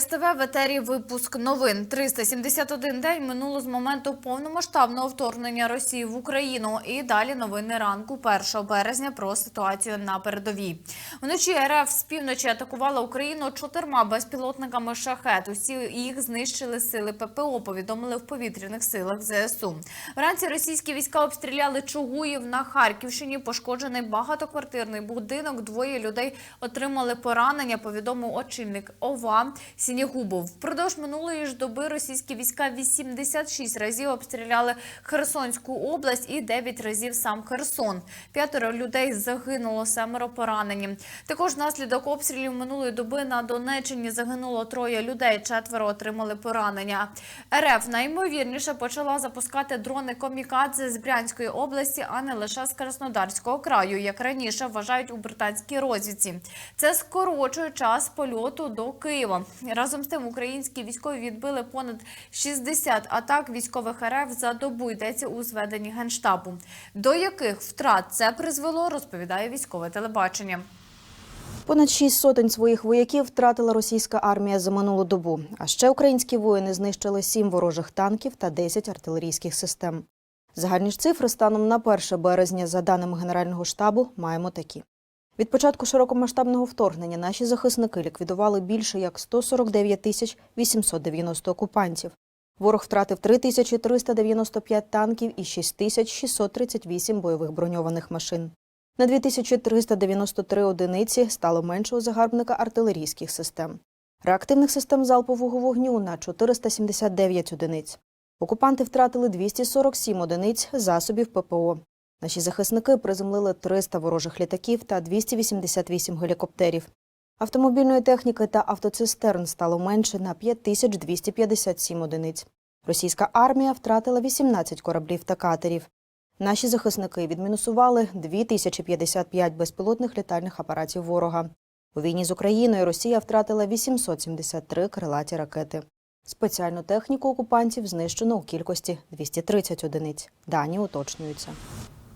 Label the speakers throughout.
Speaker 1: СТВ в етері випуск новин. 371 день минуло з моменту повномасштабного вторгнення Росії в Україну. І далі новини ранку 1 березня про ситуацію на передовій. Вночі РФ з півночі атакувала Україну чотирма безпілотниками шахет. Усі їх знищили сили ППО. Повідомили в повітряних силах ЗСУ. Вранці російські війська обстріляли Чугуїв на Харківщині. Пошкоджений багатоквартирний будинок. Двоє людей отримали поранення. Повідомив очільник ОВА Сінігубов. Впродовж минулої ж доби російські війська 86 разів обстріляли Херсонську область і 9 разів сам Херсон. П'ятеро людей загинуло, семеро поранені. Також внаслідок обстрілів минулої доби на Донеччині загинуло троє людей. Четверо отримали поранення. РФ наймовірніше почала запускати дрони комікадзе з Брянської області, а не лише з Краснодарського краю, як раніше вважають у британській розвідці. Це скорочує час польоту до Києва. Разом з тим, українські військові відбили понад 60 атак військових РФ за добу. Йдеться у зведенні генштабу. До яких втрат це призвело, розповідає військове телебачення.
Speaker 2: Понад шість сотень своїх вояків втратила російська армія за минулу добу. А ще українські воїни знищили сім ворожих танків та 10 артилерійських систем. Загальні ж цифри станом на 1 березня, за даними Генерального штабу, маємо такі. Від початку широкомасштабного вторгнення наші захисники ліквідували більше як 149 тисяч 890 окупантів. Ворог втратив 3395 танків і 6638 бойових броньованих машин. На 2393 одиниці стало менше у загарбника артилерійських систем. Реактивних систем залпового вогню на 479 одиниць. Окупанти втратили 247 одиниць засобів ППО. Наші захисники приземлили 300 ворожих літаків та 288 гелікоптерів. Автомобільної техніки та автоцистерн стало менше на 5257 одиниць. Російська армія втратила 18 кораблів та катерів. Наші захисники відмінусували 2055 безпілотних літальних апаратів ворога. У війні з Україною Росія втратила 873 крилаті ракети. Спеціальну техніку окупантів знищено у кількості 230 одиниць. Дані уточнюються.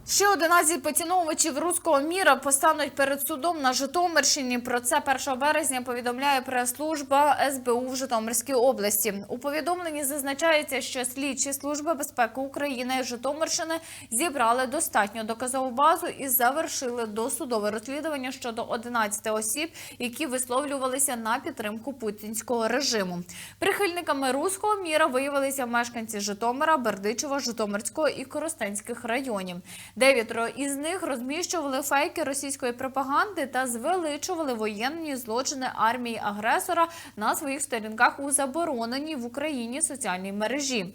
Speaker 1: Ще 11 поціновувачів руського міра постануть перед судом на Житомирщині. Про це 1 березня повідомляє прес-служба СБУ в Житомирській області. У повідомленні зазначається, що слідчі служби безпеки України і Житомирщини зібрали достатньо доказову базу і завершили досудове розслідування щодо 11 осіб, які висловлювалися на підтримку путінського режиму. Прихильниками руського міра виявилися мешканці Житомира, Бердичева, Житомирського і Коростенських районів. Дев'ятеро із них розміщували фейки російської пропаганди та звеличували воєнні злочини армії агресора на своїх сторінках у забороненій в Україні соціальній мережі.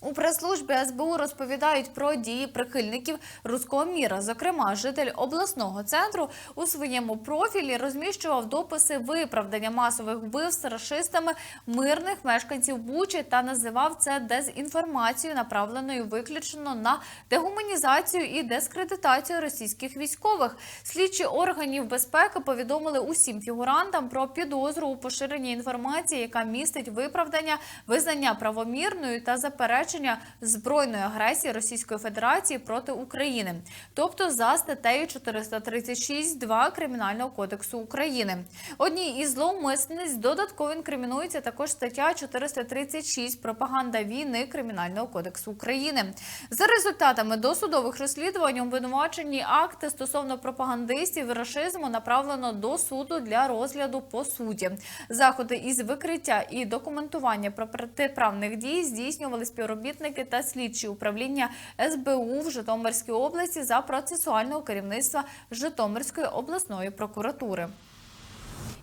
Speaker 1: У прес-службі СБУ розповідають про дії прихильників руського міра. Зокрема, житель обласного центру у своєму профілі розміщував дописи виправдання масових вбивств рашистами мирних мешканців Бучі та називав це дезінформацією, направленою виключно на дегуманізацію і дискредитацію російських військових. Слідчі органів безпеки повідомили усім фігурантам про підозру у поширенні інформації, яка містить виправдання, визнання правомірною та заперечення збройної агресії Російської Федерації проти України, тобто за статтею 436.2 Кримінального кодексу України. Одній із зловмисниць додатково інкримінується також стаття 436 пропаганда війни Кримінального кодексу України. За результатами досудових розслідувань обвинувачені акти стосовно пропагандистів і рашизму направлено до суду для розгляду по суті. Заходи із викриття і документування про протиправних дій здійснювали співробітники та слідчі управління СБУ в Житомирській області за процесуального керівництва Житомирської обласної прокуратури.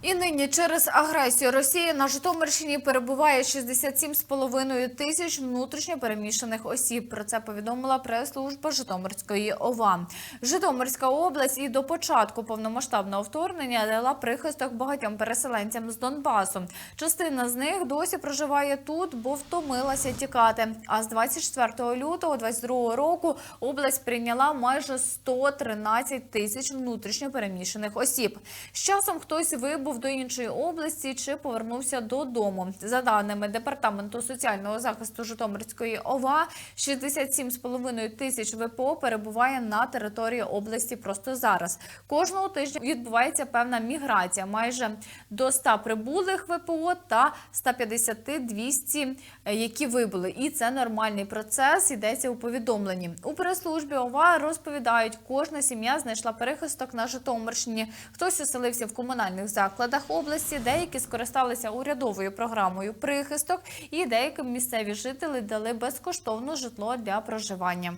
Speaker 1: І нині через агресію Росії на Житомирщині перебуває 67,5 тисяч внутрішньо переміщених осіб. Про це повідомила прес-служба Житомирської ОВА. Житомирська область і до початку повномасштабного вторгнення дала прихисток багатьом переселенцям з Донбасу. Частина з них досі проживає тут, бо втомилася тікати. А з 24 лютого 2022 року область прийняла майже 113 тисяч внутрішньо переміщених осіб. З часом хтось вибув виїхав до іншої області чи повернувся додому. За даними департаменту соціального захисту Житомирської ОВА, 67,5 тисяч ВПО перебуває на території області просто зараз. Кожного тижня відбувається певна міграція. Майже до 100 прибулих ВПО та 150-200, е, які вибули. І це нормальний процес. Йдеться у повідомленні. У прес-службі ОВА розповідають, кожна сім'я знайшла перехисток на Житомирщині. Хтось оселився в комунальних закладах області, деякі скористалися урядовою програмою прихисток, і деяким місцеві жителі дали безкоштовно житло для проживання.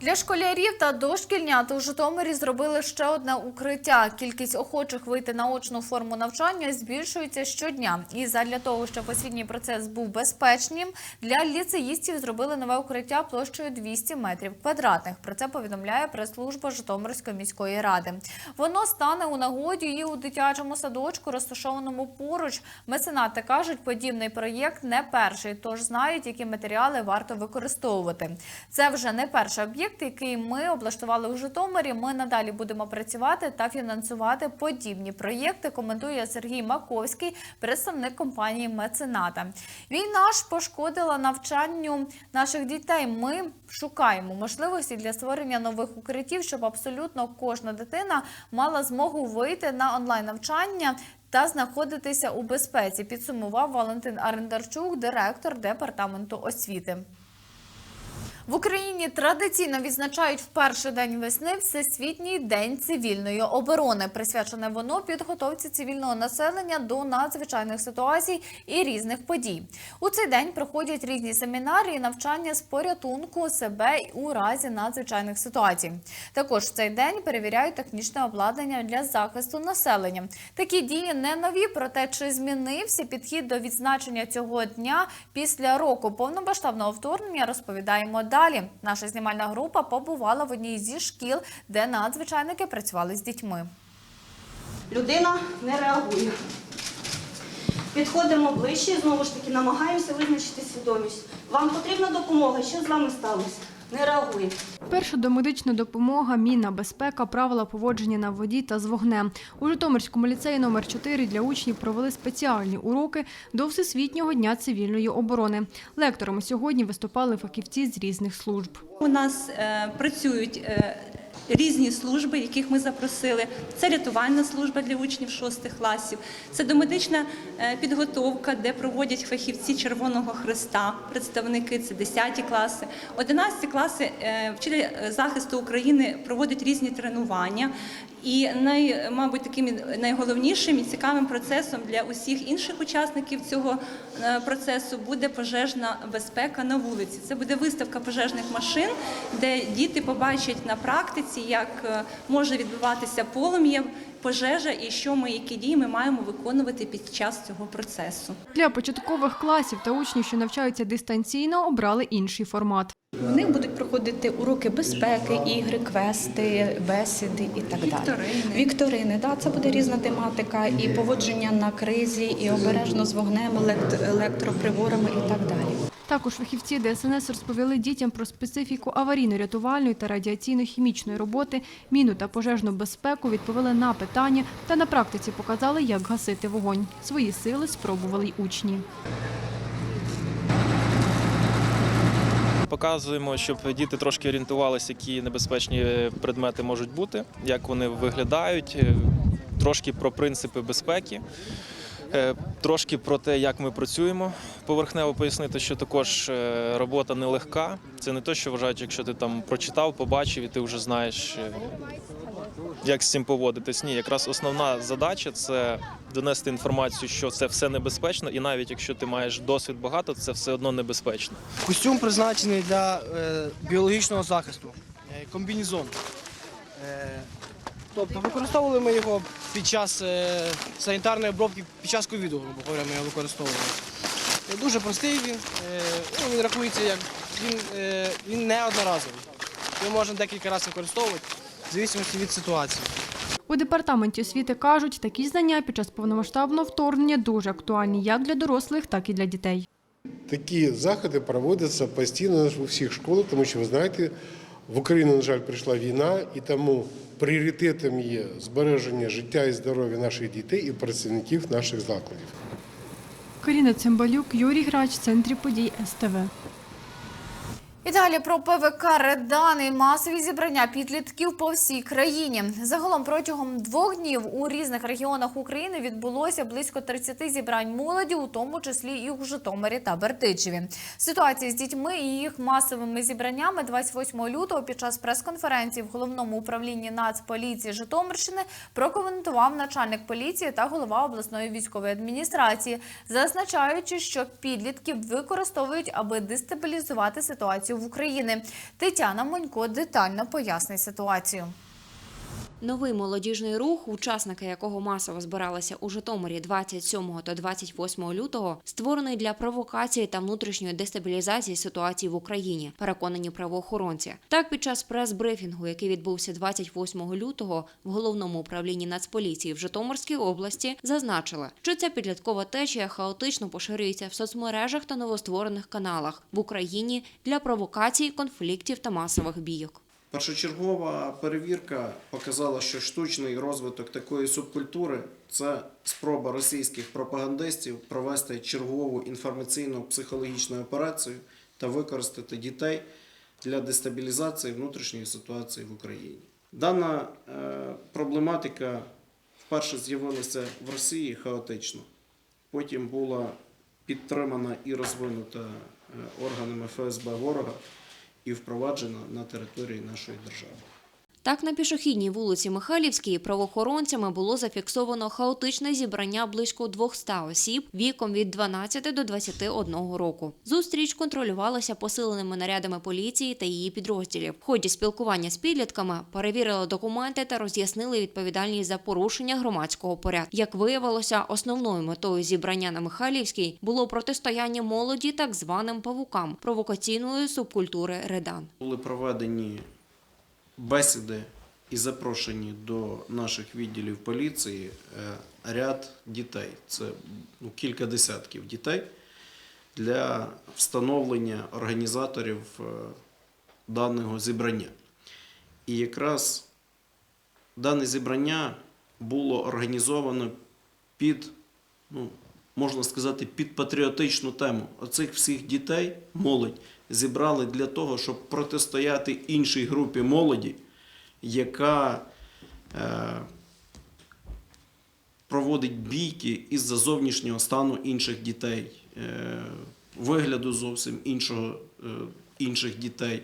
Speaker 1: Для школярів та дошкільнят у Житомирі зробили ще одне укриття. Кількість охочих вийти на очну форму навчання збільшується щодня. І задля того, щоб освітній процес був безпечним, для ліцеїстів зробили нове укриття площею 200 метрів квадратних. Про це повідомляє прес-служба Житомирської міської ради. Воно стане у нагоді і у дитячому садочку, розташованому поруч. Меценати кажуть, подібний проєкт не перший, тож знають, які матеріали варто використовувати. Це вже не перший об'єкт, який ми облаштували у Житомирі. Ми надалі будемо працювати та фінансувати подібні проєкти. Коментує Сергій Маковський, представник компанії Мецената. Війна ж пошкодила навчанню наших дітей. Ми шукаємо можливості для створення нових укриттів, щоб абсолютно кожна дитина мала змогу вийти на онлайн навчання. Та знаходитися у безпеці, підсумував Валентин Арендарчук, директор департаменту освіти. В Україні традиційно відзначають в перший день весни Всесвітній день цивільної оборони. Присвячене воно підготовці цивільного населення до надзвичайних ситуацій і різних подій. У цей день проходять різні семінари і навчання з порятунку себе у разі надзвичайних ситуацій. Також в цей день перевіряють технічне обладнання для захисту населення. Такі дії не нові, проте чи змінився підхід до відзначення цього дня після року повномасштабного вторгнення, розповідаємо далі. Наша знімальна група побувала в одній зі шкіл, де надзвичайники працювали з дітьми.
Speaker 3: людина не реагує. Підходимо ближче, знову ж таки намагаємося визначити свідомість. Вам потрібна допомога, що з вами сталося? Не реагує.
Speaker 4: Перша домедична допомога, мінна безпека, правила поводження на воді та з вогнем. У Житомирському ліцеї номер 4 для учнів провели спеціальні уроки до Всесвітнього дня цивільної оборони. Лекторами сьогодні виступали фахівці з різних служб.
Speaker 5: У нас е, працюють е, різні служби, яких ми запросили. Це рятувальна служба для учнів шостих класів, це домедична е, підготовка, де проводять фахівці Червоного Христа, представники це 10 класи. 11 класи е, вчитель е, захисту України проводить різні тренування. І най, мабуть, таким найголовнішим і цікавим процесом для усіх інших учасників цього е, процесу буде пожежна безпека на вулиці. Це буде виставка пожежних машин, де діти побачать на практиці, як е, може відбуватися полум'я, пожежа і що ми, які дії ми маємо виконувати під час цього процесу.
Speaker 4: Для початкових класів та учнів, що навчаються дистанційно, обрали інший формат.
Speaker 6: В них будуть проходити уроки безпеки, ігри, квести, бесіди і так далі.
Speaker 5: Вікторини.
Speaker 6: Вікторини, да, це буде різна тематика, і поводження на кризі, і обережно з вогнем, елект- електроприборами і так далі.
Speaker 4: Також фахівці ДСНС розповіли дітям про специфіку аварійно-рятувальної та радіаційно-хімічної роботи, міну та пожежну безпеку, відповіли на питання та на практиці показали, як гасити вогонь. Свої сили спробували й учні.
Speaker 7: Показуємо, щоб діти трошки орієнтувалися, які небезпечні предмети можуть бути, як вони виглядають, е, трошки про принципи безпеки, трошки про те, як ми працюємо. Поверхнево пояснити, що також е, робота нелегка. Це не те, що вважають, якщо ти там прочитав, побачив і ти вже знаєш, е, як з цим поводитись. Ні, якраз основна задача це донести інформацію, що це все небезпечно, і навіть якщо ти маєш досвід багато, це все одно небезпечно.
Speaker 8: Костюм призначений для е, біологічного захисту, е, комбінезон. Е, тобто використовували ми його під час е, санітарної обробки, під час ковіду, грубо говоря, ми його використовували. Е, Дуже простий він, е, ну, він рахується як він, е, він не одноразовий. Його можна декілька разів використовувати, в залежності від ситуації.
Speaker 4: У департаменті освіти кажуть, такі знання під час повномасштабного вторгнення дуже актуальні як для дорослих, так і для дітей.
Speaker 9: Такі заходи проводяться постійно у всіх школах, тому що ви знаєте, В Україну, на жаль, прийшла війна, і тому пріоритетом є збереження життя і здоров'я наших дітей і працівників наших закладів.
Speaker 4: Каріна Цимбалюк, Юрій Грач, центрі подій СТВ.
Speaker 1: І далі про ПВК Редан і масові зібрання підлітків по всій країні. Загалом протягом двох днів у різних регіонах України відбулося близько 30 зібрань молоді, у тому числі і у Житомирі та Бердичеві. Ситуація з дітьми і їх масовими зібраннями 28 лютого під час прес-конференції в головному управлінні Нацполіції Житомирщини прокоментував начальник поліції та голова обласної військової адміністрації, зазначаючи, що підлітків використовують, аби дестабілізувати ситуацію в України. Тетяна Монько детально пояснить ситуацію.
Speaker 10: Новий молодіжний рух, учасники якого масово збиралися у Житомирі 27 та 28 лютого, створений для провокації та внутрішньої дестабілізації ситуації в Україні, переконані правоохоронці. Так, під час прес-брифінгу, який відбувся 28 лютого в головному управлінні Нацполіції в Житомирській області, зазначили, що ця підліткова течія хаотично поширюється в соцмережах та новостворених каналах в Україні для провокацій, конфліктів та масових бійок.
Speaker 11: Першочергова перевірка показала, що штучний розвиток такої субкультури це спроба російських пропагандистів провести чергову інформаційно-психологічну операцію та використати дітей для дестабілізації внутрішньої ситуації в Україні. Дана е, проблематика вперше з'явилася в Росії хаотично, потім була підтримана і розвинута е, органами ФСБ ворога і впроваджено на території нашої держави.
Speaker 10: Так, на пішохідній вулиці Михайлівській правоохоронцями було зафіксовано хаотичне зібрання близько 200 осіб віком від 12 до 21 року. Зустріч контролювалася посиленими нарядами поліції та її підрозділів. В ході спілкування з підлітками перевірили документи та роз'яснили відповідальність за порушення громадського порядку. Як виявилося, основною метою зібрання на Михайлівській було протистояння молоді так званим павукам провокаційної субкультури Редан.
Speaker 11: Були проведені бесіди і запрошені до наших відділів поліції е, ряд дітей. Це ну, кілька десятків дітей для встановлення організаторів е, даного зібрання. І якраз дане зібрання було організовано під, ну, можна сказати, під патріотичну тему. Оцих всіх дітей, молодь, зібрали для того, щоб протистояти іншій групі молоді, яка е, проводить бійки із-за зовнішнього стану інших дітей, е, вигляду зовсім іншого, е, інших дітей,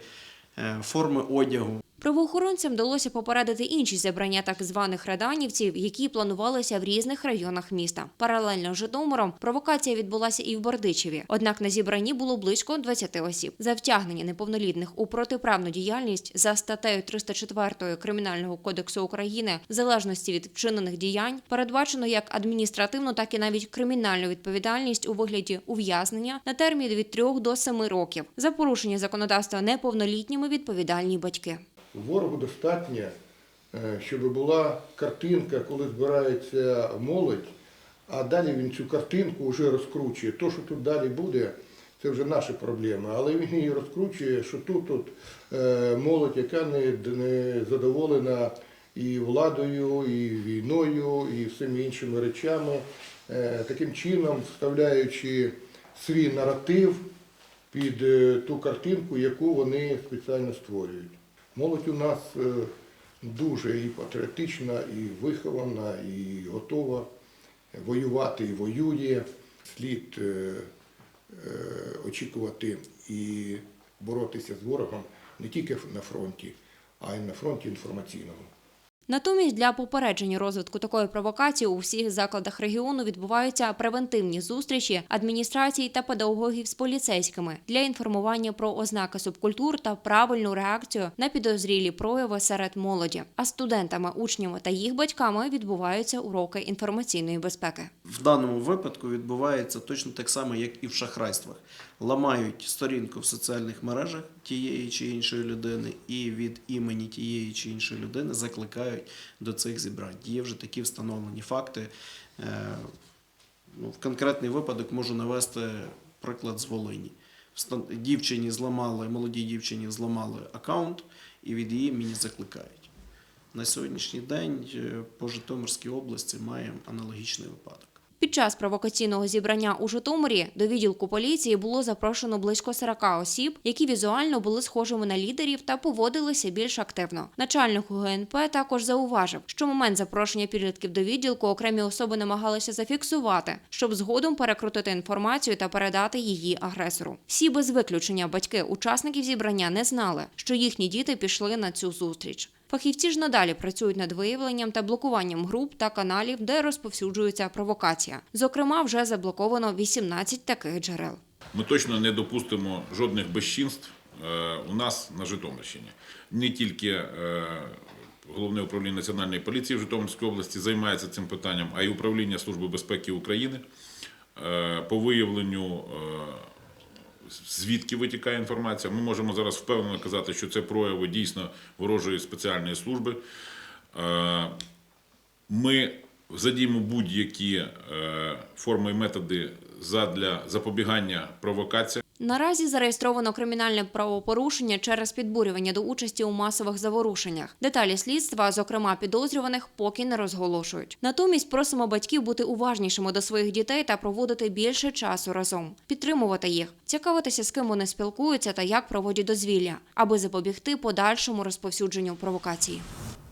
Speaker 11: форми одягу.
Speaker 10: Правоохоронцям вдалося попередити інші зібрання так званих реданівців, які планувалися в різних районах міста. Паралельно з Житомиром провокація відбулася і в Бердичеві. Однак на зібранні було близько 20 осіб. За втягнення неповнолітних у протиправну діяльність за статтею 304 Кримінального кодексу України, в залежності від вчинених діянь, передбачено як адміністративну, так і навіть кримінальну відповідальність у вигляді ув'язнення на термін від 3 до 7 років. За порушення законодавства неповнолітніми відповідальні батьки.
Speaker 12: Ворогу достатньо, е, щоб була картинка, коли збирається молодь, а далі він цю картинку вже розкручує. То, що тут далі буде, це вже наші проблеми. Але він її розкручує, що тут, тут е, молодь, яка не, не задоволена і владою, і війною, і всіми іншими речами, Е, таким чином вставляючи свій наратив під ту картинку, яку вони спеціально створюють. Молодь у нас е, дуже і патріотична, і вихована, і готова воювати, і воює. Слід е, е, очікувати і боротися з ворогом не тільки на фронті, а й на фронті інформаційному.
Speaker 10: Натомість для попередження розвитку такої провокації у всіх закладах регіону відбуваються превентивні зустрічі адміністрацій та педагогів з поліцейськими для інформування про ознаки субкультур та правильну реакцію на підозрілі прояви серед молоді. А студентами, учнями та їх батьками відбуваються уроки інформаційної безпеки.
Speaker 11: В даному випадку відбувається точно так само, як і в шахрайствах. Ламають сторінку в соціальних мережах тієї чи іншої людини, і від імені тієї чи іншої людини закликають до цих зібрань. Є вже такі встановлені факти. Е, Ну, в конкретний випадок можу навести приклад з Волині. Дівчині зламали, молодій дівчині зламали аккаунт і від її мені закликають. На сьогоднішній день е, по Житомирській області маємо аналогічний випадок.
Speaker 10: Під час провокаційного зібрання у Житомирі до відділку поліції було запрошено близько 40 осіб, які візуально були схожими на лідерів та поводилися більш активно. Начальник УГНП також зауважив, що момент запрошення підлітків до відділку окремі особи намагалися зафіксувати, щоб згодом перекрутити інформацію та передати її агресору. Всі без виключення батьки учасників зібрання не знали, що їхні діти пішли на цю зустріч. Фахівці ж надалі працюють над виявленням та блокуванням груп та каналів, де розповсюджується провокація. Зокрема, вже заблоковано 18 таких джерел.
Speaker 13: Ми точно не допустимо жодних безчинств е, у нас на Житомирщині. Не тільки е, Головне управління Національної поліції в Житомирській області займається цим питанням, а й управління Служби безпеки України е, по виявленню. Звідки витікає інформація? Ми можемо зараз впевнено казати, що це прояви дійсно ворожої спеціальної служби. Е, Ми задіємо будь-які е, форми і методи задля запобігання провокаціям.
Speaker 10: Наразі зареєстровано кримінальне правопорушення через підбурювання до участі у масових заворушеннях. Деталі слідства, зокрема підозрюваних, поки не розголошують. Натомість просимо батьків бути уважнішими до своїх дітей та проводити більше часу разом, підтримувати їх, цікавитися, з ким вони спілкуються та як проводять дозвілля, аби запобігти подальшому розповсюдженню провокації.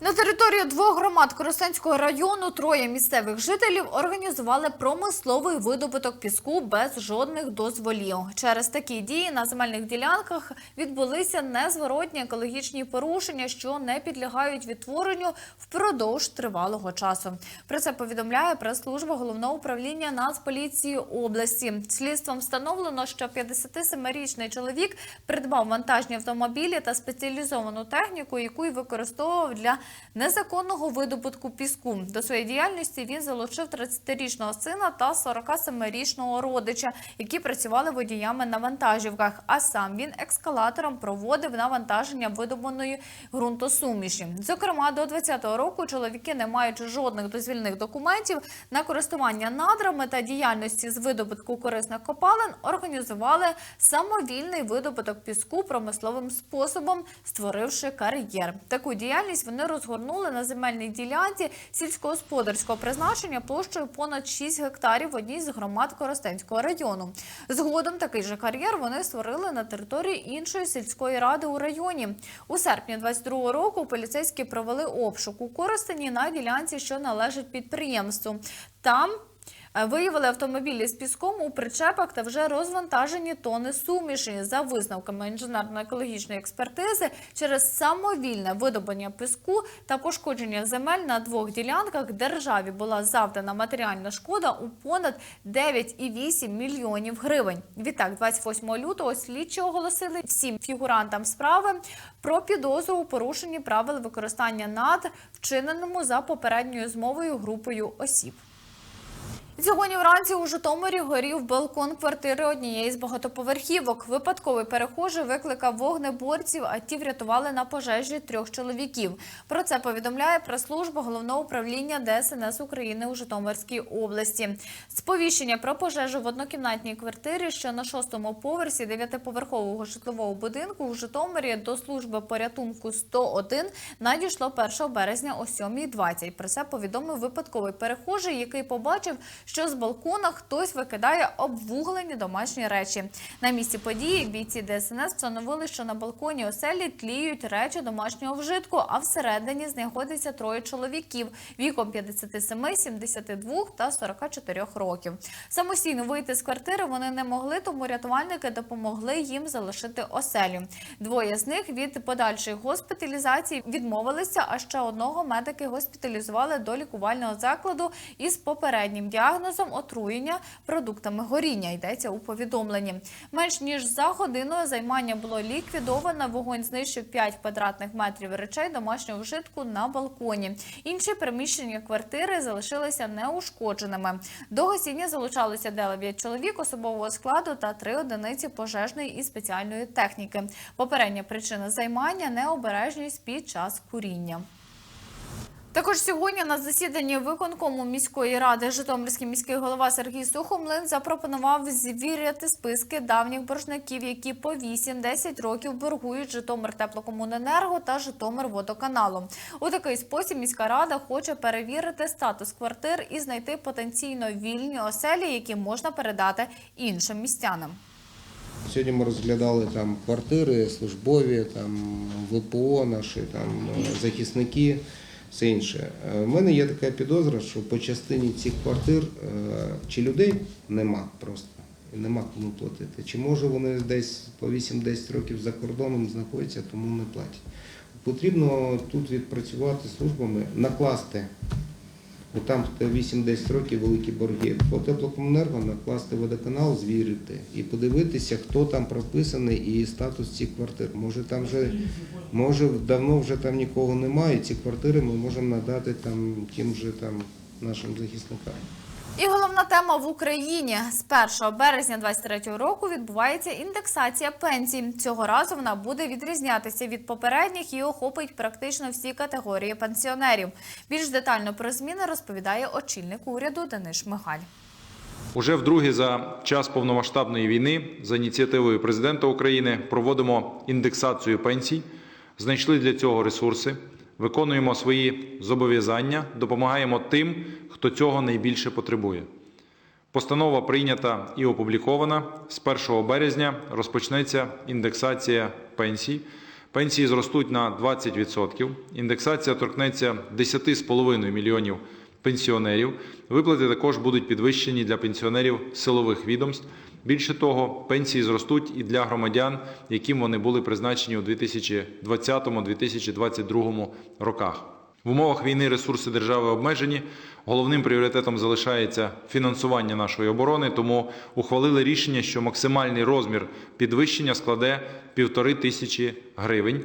Speaker 1: На території двох громад Коростенського району троє місцевих жителів організували промисловий видобуток піску без жодних дозволів. Через такі дії на земельних ділянках відбулися незворотні екологічні порушення, що не підлягають відтворенню впродовж тривалого часу. Про це повідомляє прес-служба головного управління Нацполіції області. Слідством встановлено, що 57-річний чоловік придбав вантажні автомобілі та спеціалізовану техніку, яку й використовував для незаконного видобутку піску. До своєї діяльності він залучив 30-річного сина та 47-річного родича, які працювали водіями на вантажівках. А сам він ескалатором проводив навантаження видобаної ґрунтосуміші. Зокрема, до 2020 року чоловіки, не маючи жодних дозвільних документів на користування надрами та діяльності з видобутку корисних копалин, організували самовільний видобуток піску промисловим способом, створивши кар'єр. Таку діяльність вони розгорнули на земельній ділянці сільськогосподарського призначення площею понад 6 гектарів в одній з громад Коростенського району. Згодом такий же кар'єр вони створили на території іншої сільської ради у районі. У серпні 22 року поліцейські провели обшук у Коростені на ділянці, що належить підприємству. Там Виявили автомобілі з піском у причепах та вже розвантажені тони суміші. За висновками інженерно-екологічної експертизи, через самовільне видобання піску та пошкодження земель на двох ділянках державі була завдана матеріальна шкода у понад 9,8 мільйонів гривень. Відтак, 28 лютого слідчі оголосили всім фігурантам справи про підозру у порушенні правил використання над вчиненому за попередньою змовою групою осіб. Сьогодні вранці у Житомирі горів балкон квартири однієї з багатоповерхівок. Випадковий перехожий викликав вогнеборців, а ті врятували на пожежі трьох чоловіків. Про це повідомляє прес-служба головного управління ДСНС України у Житомирській області. Сповіщення про пожежу в однокімнатній квартирі, що на шостому поверсі дев'ятиповерхового житлового будинку у Житомирі до служби порятунку 101 надійшло 1 березня о 7.20. Про це повідомив випадковий перехожий, який побачив, що з балкона хтось викидає обвуглені домашні речі. На місці події бійці ДСНС встановили, що на балконі оселі тліють речі домашнього вжитку, а всередині знаходиться троє чоловіків віком 57, 72 та 44 років. Самостійно вийти з квартири вони не могли, тому рятувальники допомогли їм залишити оселю. Двоє з них від подальшої госпіталізації відмовилися, а ще одного медики госпіталізували до лікувального закладу із попереднім діагнозом отруєння продуктами горіння. Йдеться у повідомленні. Менш ніж за годиною займання було ліквідовано. Вогонь знищив 5 квадратних метрів речей домашнього вжитку на балконі. Інші приміщення квартири залишилися неушкодженими. До гасіння залучалося 9 чоловік особового складу та 3 одиниці пожежної і спеціальної техніки. Попередня причина займання необережність під час куріння. Також сьогодні на засіданні виконкому міської ради Житомирський міський голова Сергій Сухомлин запропонував звіряти списки давніх боржників, які по 8-10 років боргують Житомир теплокомуненерго та Житомир водоканалом. У такий спосіб міська рада хоче перевірити статус квартир і знайти потенційно вільні оселі, які можна передати іншим містянам.
Speaker 14: Сьогодні ми розглядали там квартири, службові, там ВПО наші, там е, захисники, все інше. Е, У мене є така підозра, що по частині цих квартир е, чи людей нема просто, і нема кому платити. Чи може вони десь по 8-10 років за кордоном знаходяться, тому не платять. Потрібно тут відпрацювати службами, накласти Бо там 8-10 років великі борги. По теплокомунерго накласти водоканал, звірити і подивитися, хто там прописаний і статус цих квартир. Може там вже може давно вже там нікого немає. Ці квартири ми можемо надати там тим же там нашим захисникам.
Speaker 1: І головна тема в Україні з 1 березня 2023 року відбувається індексація пенсій. Цього разу вона буде відрізнятися від попередніх і охопить практично всі категорії пенсіонерів. Більш детально про зміни розповідає очільник уряду Денис Шмигаль.
Speaker 15: Уже вдруге за час повномасштабної війни за ініціативою президента України проводимо індексацію пенсій, знайшли для цього ресурси, виконуємо свої зобов'язання, допомагаємо тим, хто цього найбільше потребує. Постанова прийнята і опублікована. З 1 березня розпочнеться індексація пенсій. Пенсії зростуть на 20%. Індексація торкнеться 10,5 мільйонів пенсіонерів. Виплати також будуть підвищені для пенсіонерів силових відомств. Більше того, пенсії зростуть і для громадян, яким вони були призначені у 2020-2022 роках. В умовах війни ресурси держави обмежені. Головним пріоритетом залишається фінансування нашої оборони, тому ухвалили рішення, що максимальний розмір підвищення складе півтори тисячі гривень,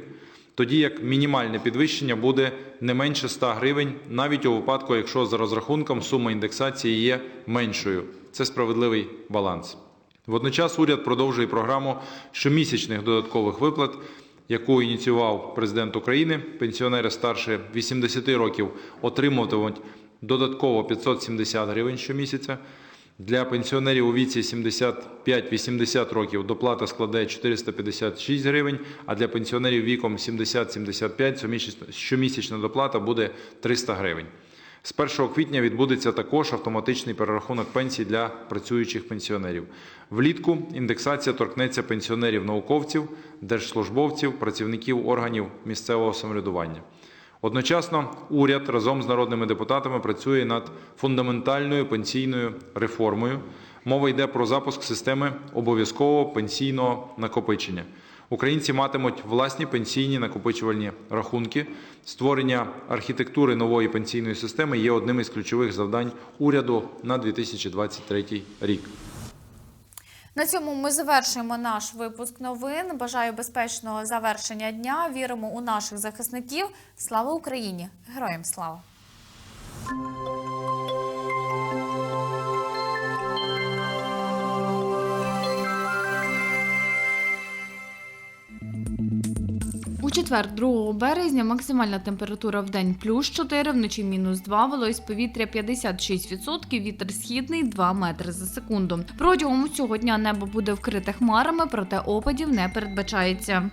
Speaker 15: тоді як мінімальне підвищення буде не менше 100 гривень, навіть у випадку, якщо за розрахунком сума індексації є меншою. Це справедливий баланс. Водночас уряд продовжує програму щомісячних додаткових виплат, яку ініціював президент України. Пенсіонери старше 80 років отримуватимуть додатково 570 гривень щомісяця. Для пенсіонерів у віці 75-80 років доплата складе 456 гривень, а для пенсіонерів віком 70-75 щомісячна доплата буде 300 гривень. З 1 квітня відбудеться також автоматичний перерахунок пенсій для працюючих пенсіонерів. Влітку індексація торкнеться пенсіонерів-науковців, держслужбовців, працівників органів місцевого самоврядування. Одночасно уряд разом з народними депутатами працює над фундаментальною пенсійною реформою. Мова йде про запуск системи обов'язкового пенсійного накопичення. Українці матимуть власні пенсійні накопичувальні рахунки. Створення архітектури нової пенсійної системи є одним із ключових завдань уряду на 2023 рік.
Speaker 1: На цьому ми завершуємо наш випуск новин. Бажаю безпечного завершення дня. Віримо у наших захисників. Слава Україні! Героям слава! Четвер, 2 березня, максимальна температура в день плюс 4, вночі мінус 2, вологість повітря 56%, вітер східний 2 метри за секунду. Протягом усього дня небо буде вкрите хмарами, проте опадів не передбачається.